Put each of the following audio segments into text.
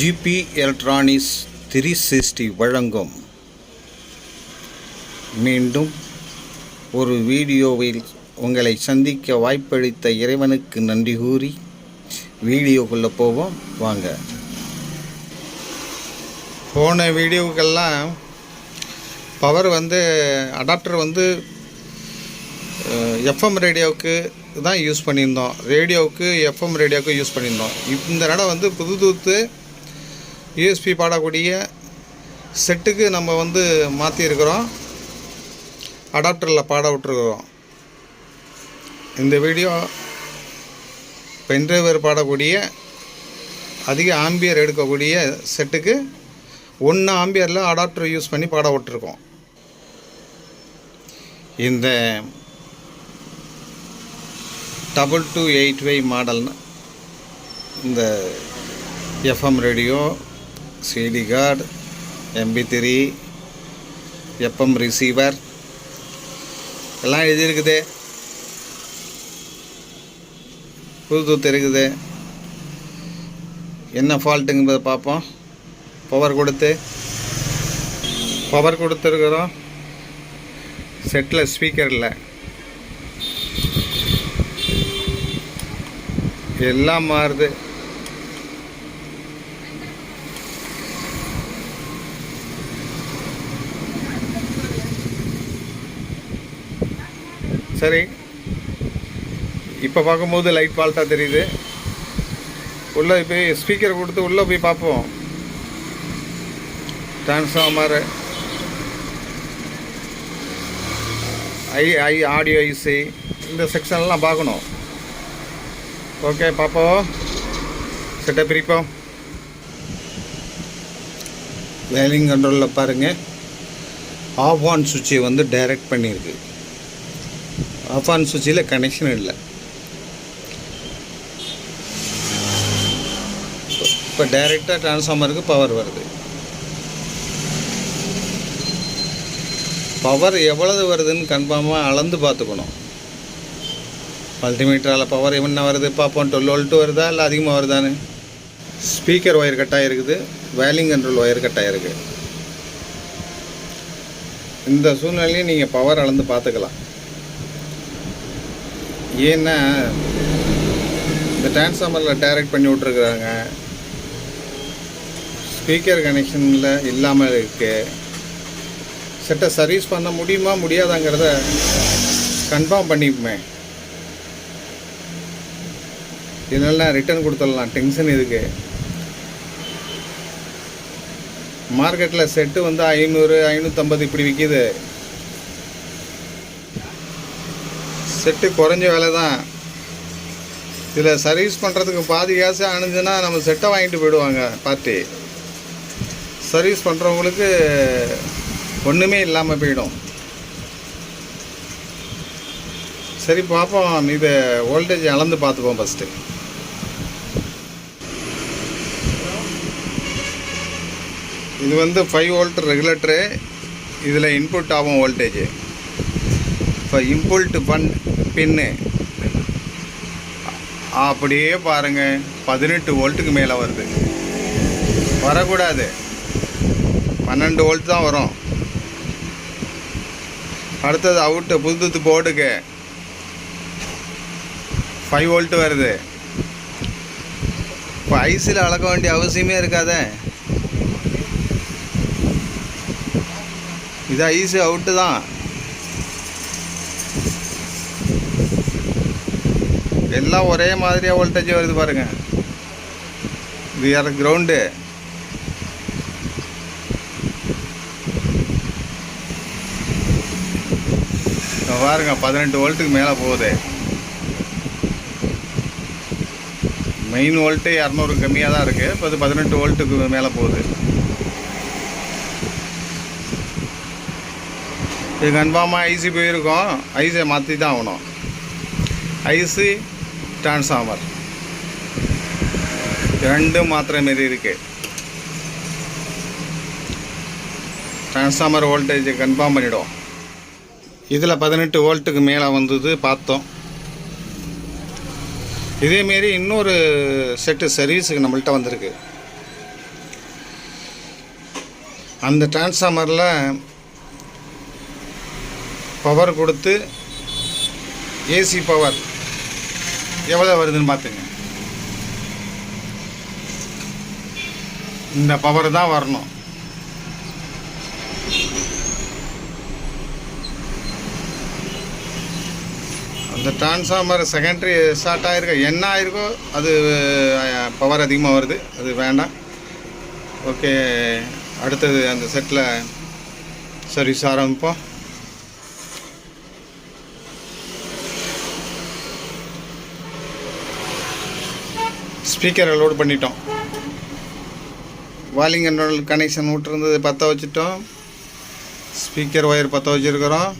GB electronics three sixty வழங்கும். மீண்டும் ஒரு வீடியோவில் உங்களை சந்திக்க வாய்ப்பளித்த இறைவனுக்கு நன்றி கூறி வீடியோக்குள்ளே போவோம். வாங்க. போன வீடியோக்கெல்லாம் பவர் வந்து அடாப்டர் வந்து எஃப்எம் ரேடியோவுக்கு தான் யூஸ் பண்ணியிருந்தோம். ரேடியோவுக்கு எஃப்எம் ரேடியோவுக்கு யூஸ் பண்ணியிருந்தோம். இந்த இடம் வந்து புது தூத்து யூஎஸ்பி பாடக்கூடிய செட்டுக்கு நம்ம வந்து மாற்றிருக்கிறோம் அடாப்டரில் பாட விட்டுருக்குறோம். இந்த வீடியோ பென்ட்ரைவர் பாடக்கூடிய அதிக ஆம்பியர் எடுக்கக்கூடிய செட்டுக்கு ஒன்று ஆம்பியரில் அடாப்டர் யூஸ் பண்ணி பாட விட்டுருக்கோம். இந்த டபுள் டூ எயிட் வை மாடல்னு இந்த FM radio CD card MP three FM receiver எல்லாம் எழுதியிருக்குது. புது தூத்து இருக்குது. என்ன ஃபால்ட்டுங்கிறத பார்ப்போம். பவர் கொடுத்து. பவர் கொடுத்துருக்குறோம். செட்டில் ஸ்பீக்கரில் எல்லாம் மாறுது. சரி. இப்போ பார்க்கும்போது லைட் ஃபால்ட்டாக தெரியுது. உள்ளே போய் ஸ்பீக்கர் கொடுத்து உள்ளே போய் பார்ப்போம். Transformer I I audio IC இந்த செக்ஷன்லாம் பார்க்கணும். ஓகே பார்ப்போம். செட்டை பிரிப்போம். வேலிங் கண்ட்ரோலில் பாருங்கள் ஆஃப் ஆன் சுவிட்சை வந்து டைரக்ட் பண்ணியிருக்கு ஆஃப் ஆன் சுவிட்சில் கனெக்ஷன் இல்லை. இப்போ டைரெக்டாக டிரான்ஸ்ஃபார்மருக்கு பவர் வருது. பவர் எவ்வளவு வருதுன்னு கன்ஃபார்மாக அளந்து பார்த்துக்கணும். மல்டிமீட்டரால் பவர் என்ன வருது? பார்ப்போம் டுவெல் வோல்ட்டு வருதா இல்லை அதிகமாக வருதான்னு? ஸ்பீக்கர் ஒயர் கட்டாக இருக்குது. வேலிங் கண்ட்ரோல் ஒயர் கட்டாக இருக்குது இந்த சூழ்நிலையும் நீங்கள் பவர் அளந்து பார்த்துக்கலாம். ஏன்னா இந்த டிரான்ஸ்ஃபார்மரில் டைரக்ட் பண்ணி விட்ருக்குறாங்க ஸ்பீக்கர் கனெக்ஷனில் இல்லாமல் இருக்குது செட்டை சர்வீஸ் பண்ண முடியுமா முடியாதாங்கிறத கன்ஃபார்ம் பண்ணிப்போமே. இதெல்லாம் ரிட்டர்ன் கொடுத்துடலாம். டென்ஷன் இதுக்கு மார்க்கெட்டில் செட்டு வந்து ஐநூறு ஐநூற்றம்பது இப்படி விற்கிது செட்டு குறைஞ்ச விலை தான். இதில் சர்வீஸ் பண்ணுறதுக்கு பாதி காசு அணிஞ்சுன்னா நம்ம செட்டை வாங்கிட்டு போயிடுவாங்க பார்ட்டி. சர்வீஸ் பண்ணுறவங்களுக்கு ஒன்றுமே இல்லாமல் போயிடும். சரி பார்ப்போம். இது வோல்டேஜ் அளந்து பார்த்துப்போம் ஃபஸ்ட்டு இது வந்து ஃபைவ் வோல்ட் ரெகுலேட்டரு இதில் இன்புட் ஆகும் வோல்டேஜ் இப்போ இம்புல்ட் பன் பின்னு. அப்படியே பாருங்கள் பதினெட்டு வோல்ட்டுக்கு மேலே வருது. வரக்கூடாது. பன்னெண்டு வோல்ட் தான் வரும். அடுத்தது அவுட்டு புதுத்து போர்டுக்கு. ஃபைவ் வோல்ட் வருது. இப்போ ஐசியில் அளக்க வேண்டிய அவசியமே இருக்காதே. இது ஐஸு அவுட்டு தான். எல்லாம் ஒரே மாதிரியாக வோல்டேஜ் வருது பாருங்க. இது யார் கிரவுண்டு பாருங்க பதினெட்டு வோல்ட்டுக்கு மேலே போகுது. மெயின் வோல்ட்டு இரநூறு கம்மியாக தான் இருக்குது இப்போ அது பதினெட்டு வோல்ட்டுக்கு மேலே போகுது. இது கன்ஃபார்மாக ஐசி போயிருக்கோம். ஐசியை மாற்றி தான் ஆகணும். ஐசி டிரான்ஸ்ஃபார்மர் ரெண்டும் மாத்திர மாரி டிரான்ஸ்ஃபார்மர் வோல்டேஜை கன்ஃபார்ம் பண்ணிவிடும் இதில் பதினெட்டு வோல்ட்டுக்கு மேலே வந்தது பார்த்தோம். இதேமாரி இன்னொரு செட்டு சர்வீஸுக்கு நம்மள்கிட்ட வந்திருக்கு. அந்த டிரான்ஸ்ஃபார்மரில் பவர் கொடுத்து ஏசி பவர் எவ்வளோ வருதுன்னு பார்த்துங்க. இந்த பவர் தான் வரணும். அந்த டிரான்ஸ்ஃபார்மர் செகண்டரி ஸ்டார்ட் ஆகிருக்கோ என்ன ஆயிருக்கோ அது பவர் அதிகமாக வருது. அது வேண்டாம். ஓகே அடுத்தது அந்த செட்டில் சர்வீஸ் ஆரம்பிப்போம் ஸ்பீக்கரை லோட் பண்ணிட்டோம். வாலிங் கண்ட்ரோல் கனெக்ஷன் விட்டுருந்தது பற்ற வச்சுட்டோம். ஸ்பீக்கர் ஒயர் பற்ற வச்சுருக்கிறோம்.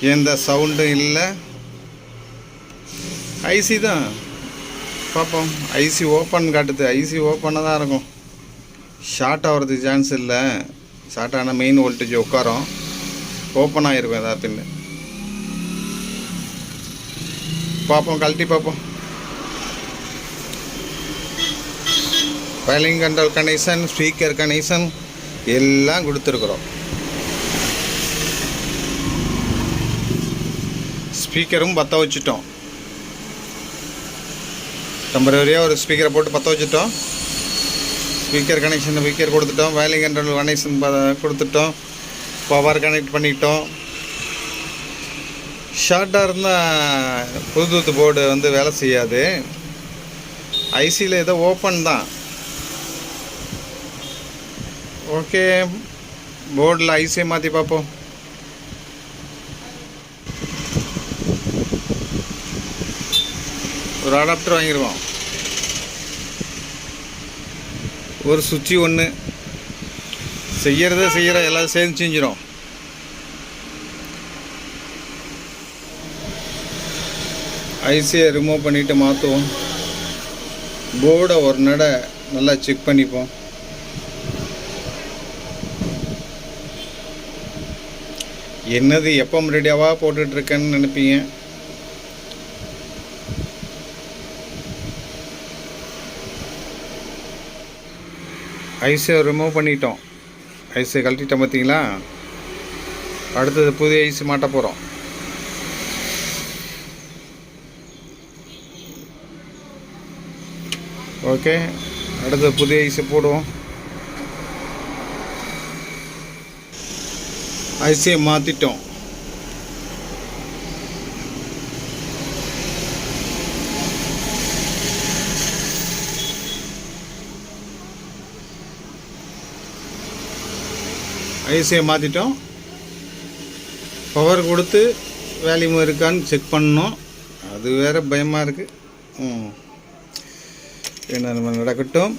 எந்த சவுண்டும் இல்லை. ஐசி தான். பார்ப்போம். ஐசி ஓப்பன் காட்டுது. ஐசி ஓப்பனாக தான் இருக்கும். ஷார்ட் ஆகிறதுக்கு சான்ஸ் இல்லை. ஷார்ட் ஆனால் மெயின் வோல்டேஜ் உட்காரும். ஓப்பன் ஆகிருக்கும் ஏதாவது பின்னு பார்ப்போம். கழட்டி பார்ப்போம். Wiring control connection speaker connection எல்லாம் கொடுத்துருக்குறோம். ஸ்பீக்கரும் பற்ற வச்சுட்டோம். டெம்பரரியாக ஒரு ஸ்பீக்கரை போட்டு பற்ற வச்சுட்டோம். ஸ்பீக்கர் கனெக்ஷன் ஸ்பீக்கர் கொடுத்துட்டோம். வயலிங் கண்ட்ரோல் கனெக்ஷன் கொடுத்துட்டோம். பவர் கனெக்ட் பண்ணிட்டோம் ஷார்ட்டாக இருந்தால் புதுத்து போர்டு வந்து வேலை செய்யாது. ஐசியில் ஏதோ ஓப்பன் தான். ஓகே போர்டில் ஐசியை மாற்றி பார்ப்போம். ஒரு அடாப்டர் வாங்கிடுவோம் ஒரு சுவிட்சு ஒன்று செய்கிறத செய்கிற எல்லாம் சேர்ந்து செஞ்சிடும் ஐசியை ரிமூவ் பண்ணிவிட்டு மாற்றுவோம் போர்டை ஒரு நடை நல்லா செக் பண்ணிப்போம். என்னது எப்போ ரெடியாவாக போட்டுட்ருக்கேன்னு நினைப்பீங்க? ஐஸை ரிமூவ் பண்ணிட்டோம். ஐஸை கழட்டிட்டோம் பார்த்தீங்களா? அடுத்தது புதிய ஐஸ் மாட்ட போகிறோம் ஓகே அடுத்தது புதிய ஐஸை போடுவோம். ஐசியை மாற்றிட்டோம் ஐசியை மாற்றிட்டோம் பவர் கொடுத்து வேல்யூம் இருக்கான்னு செக் பண்ணோம். அது வேறு பயமாக இருக்குது ம். என்ன நம்ம நடக்கட்டும்.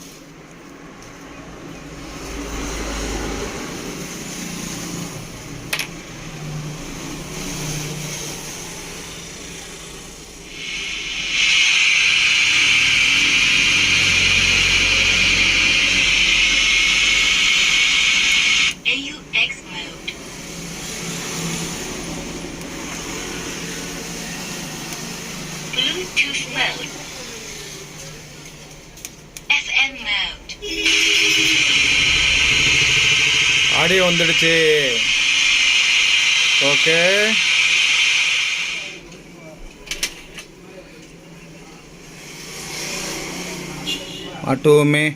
ஆடியோ வந்துடுச்சு. ஓகே. ஆட்டோமே.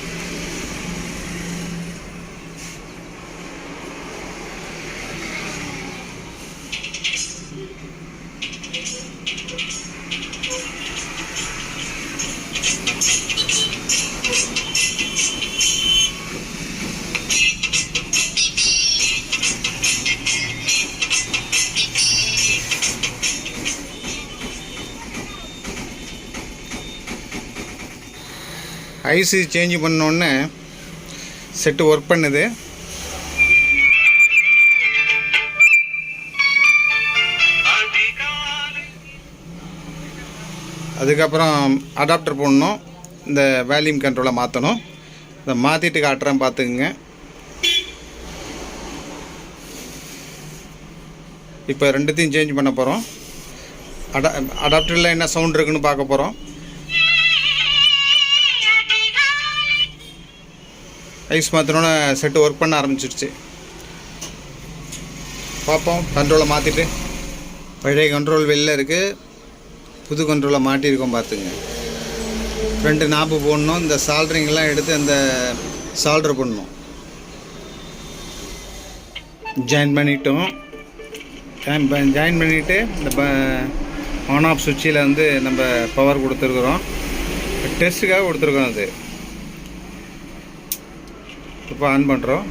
ஐசி சேஞ்ச் பண்ணோடனே செட்டு ஒர்க் பண்ணுது. அதுக்கப்புறம் அடாப்டர் போடணும். இந்த வேல்யூம் கண்ட்ரோலை மாற்றணும் இதை மாற்றிட்டு காட்டுறேன் பார்த்துக்குங்க. இப்போ ரெண்டுத்தையும் சேஞ்ச் பண்ண போகிறோம் அடா அடாப்டரில் என்ன சவுண்ட் இருக்குன்னு பார்க்க போகிறோம் ஐஸ் மாற்றினோன்னே செட்டு ஒர்க் பண்ண ஆரம்பிச்சிருச்சு. பார்ப்போம். கண்ட்ரோலை மாற்றிட்டு பழைய கண்ட்ரோல் வெளில இருக்குது புது கண்ட்ரோலை மாட்டியிருக்கோம் பார்த்துங்க. ரெண்டு நாப்பு போடணும். இந்த சால்ட்ரிங்கெல்லாம் எடுத்து அந்த சால்ட்ரு பண்ணணும் ஜாயின் பண்ணிட்டோம். ஜாயின் பண்ணிவிட்டு இந்த ஆன் ஆஃப் சுவிட்சில் வந்து நம்ம பவர் கொடுத்துருக்குறோம். டெஸ்ட்டுக்காக கொடுத்துருக்கோம் அது. இப்போ ஆன் பண்ணுறோம்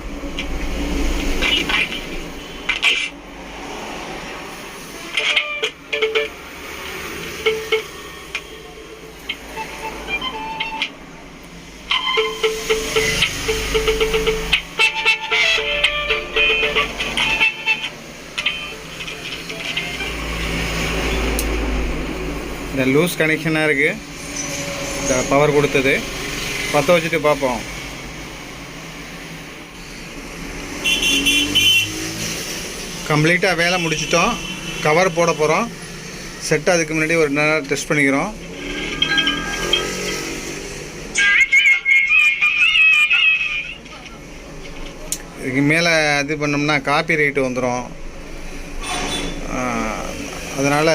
இந்த லூஸ் கனெக்ஷனாக இருக்குது இந்த பவர் கொடுத்தது பற்ற வச்சுட்டு பார்ப்போம் கம்ப்ளீட்டாக வேலை முடிச்சிட்டோம். கவர் போட போகிறோம் செட் அதுக்கு முன்னாடி ஒரு நேரம் டெஸ்ட் பண்ணிக்கிறோம். இதுக்கு மேலே இது பண்ணோம்னா காப்பி ரைட்டு வந்துடும் அதனால்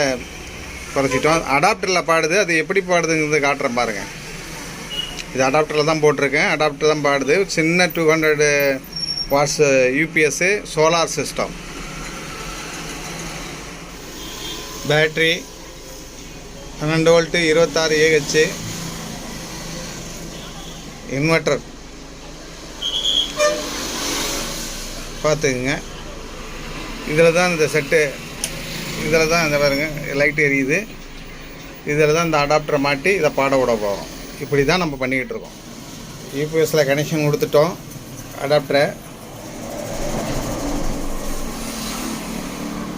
குறைச்சிட்டோம். அடாப்டரில் பாடுது. அது எப்படி பாடுதுங்கிறது காட்டுறேன் பாருங்கள் இது அடாப்டரில் தான் போட்டிருக்கேன். அடாப்டர் தான் பாடுது. சின்ன two hundred watts UPS solar system battery பன்னெண்டு வோல்ட்டு இருபத்தாறு ஏஹெச்சு இன்வெர்டர் பார்த்துக்குங்க. இதில் தான் இந்த செட்டு இதில் தான் இந்த பாருங்க லைட் எரியுது. இதில் தான் இந்த அடாப்டரை மாட்டி இதை பாட விட போகிறோம் இப்படி தான் நம்ம பண்ணிக்கிட்டு இருக்கோம். யூபிஎஸில் கனெக்ஷன் கொடுத்துட்டோம் அடாப்டரை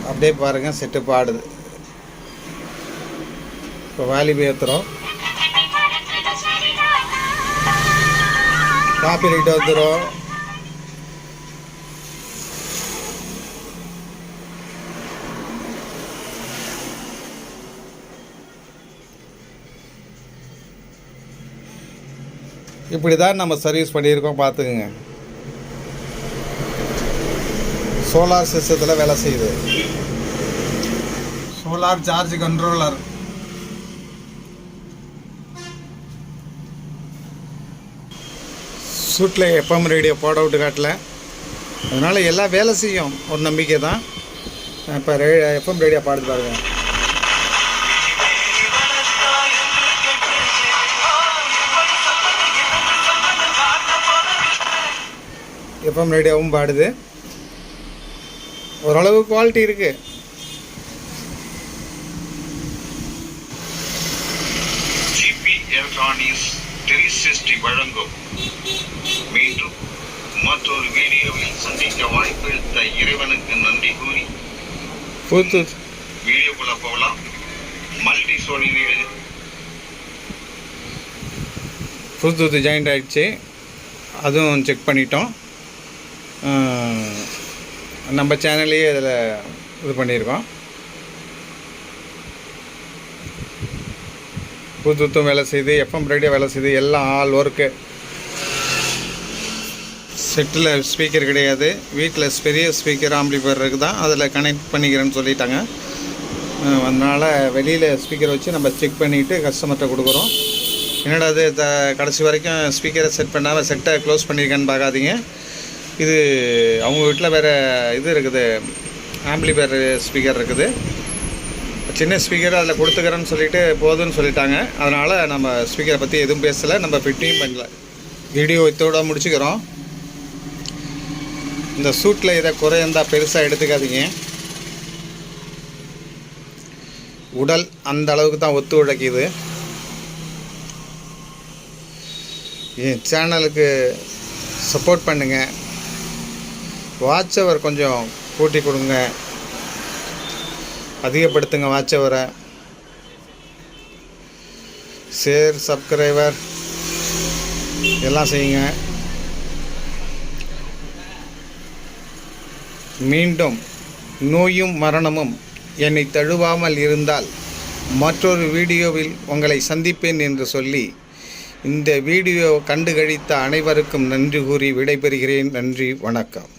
அப்படியே பாருங்கள் செட்டு பாடுது. இப்போ வாலிபி ஏற்றுறோம் காப்பி ரைட் ஏற்றுறோம் இப்படி தான் நம்ம சர்வீஸ் பண்ணியிருக்கோம் பார்த்துக்குங்க. சோலார் சிஸ்டத்தில் வேலை செய்யுது. சோலார் சார்ஜ் கண்ட்ரோலர் சூட்டில் எஃப்எம் ரேடியோ போட விட்டு காட்டல. அதனால் எல்லா வேலை செய்யும். ஒரு நம்பிக்கை தான். இப்போ ரே எஃப்எம் ரேடியோ பாடுது பாருங்க. எஃப்எம் ரேடியோவும் பாடுது. ஓரளவு குவாலிட்டி இருக்குது ஜிபி எலக்ட்ரானிக்ஸ் டெலிசிஸ்டி வழங்கும். மற்றொரு வீடியோவில் சந்திக்க வாய்ப்பளித்த இறைவனுக்கு நன்றி கூறி புது வீடியோக்குள்ள போகலாம். மல்டி சோனி புது ஜாயிண்ட் ஆகிடுச்சு அதுவும் செக் பண்ணிட்டோம். நம்ம சேனல்லையே இதில் இது பண்ணியிருக்கோம். புதுத்தும் வேலை செய்யுது எஃப்எம் ரேடியோ வேலை செய்யுது எல்லாம் ஆல் ஒர்க்கு செட்டில் ஸ்பீக்கர் கிடையாது. வீட்டில் பெரிய ஸ்பீக்கர் ஆம்பிளிஃபையர் இருக்குது தான் அதில் கனெக்ட் பண்ணிக்கிறேன்னு சொல்லிட்டாங்க. அதனால் வெளியில் ஸ்பீக்கர் வச்சு நம்ம செக் பண்ணிவிட்டு கஸ்டமர்கிட்ட கொடுக்குறோம். என்னடா அது த கடைசி வரைக்கும் ஸ்பீக்கரை செட் பண்ணாமல் செட்டை க்ளோஸ் பண்ணியிருக்கேன்னு பார்க்காதீங்க. இது அவங்க வீட்டில் வேறு இது இருக்குது. ஆம்பிளிஃபையர் ஸ்பீக்கர் இருக்குது. சின்ன ஸ்பீக்கர் அதில் கொடுத்துக்கிறேன்னு சொல்லிட்டு போதும்னு சொல்லிட்டாங்க. அதனால் நம்ம ஸ்பீக்கரை பற்றி எதுவும் பேசலை. நம்ம ஃபிட்டிங் பண்ணல. வீடியோ இதோட முடிச்சுக்கிறோம். இந்த சூட்டில் இதை குறை இருந்தால் பெருசாக எடுத்துக்காதீங்க. உடல் அந்த அளவுக்கு தான் ஒத்து உழைக்குது. என் சேனலுக்கு சப்போர்ட் பண்ணுங்கள் வாட்ச் அவர் கொஞ்சம் கூட்டி கொடுங்க. அதிகப்படுத்துங்க வாட்ச் அவரை ஷேர் சப்ஸ்கிரைபர் எல்லாம் செய்யுங்க. மீண்டும் நோயும் மரணமும் என்னை தழுவாமல் இருந்தால் மற்றொரு வீடியோவில் உங்களை சந்திப்பேன் என்று சொல்லி இந்த வீடியோ கண்டு கழித்த அனைவருக்கும் நன்றி கூறி விடைபெறுகிறேன். நன்றி வணக்கம்.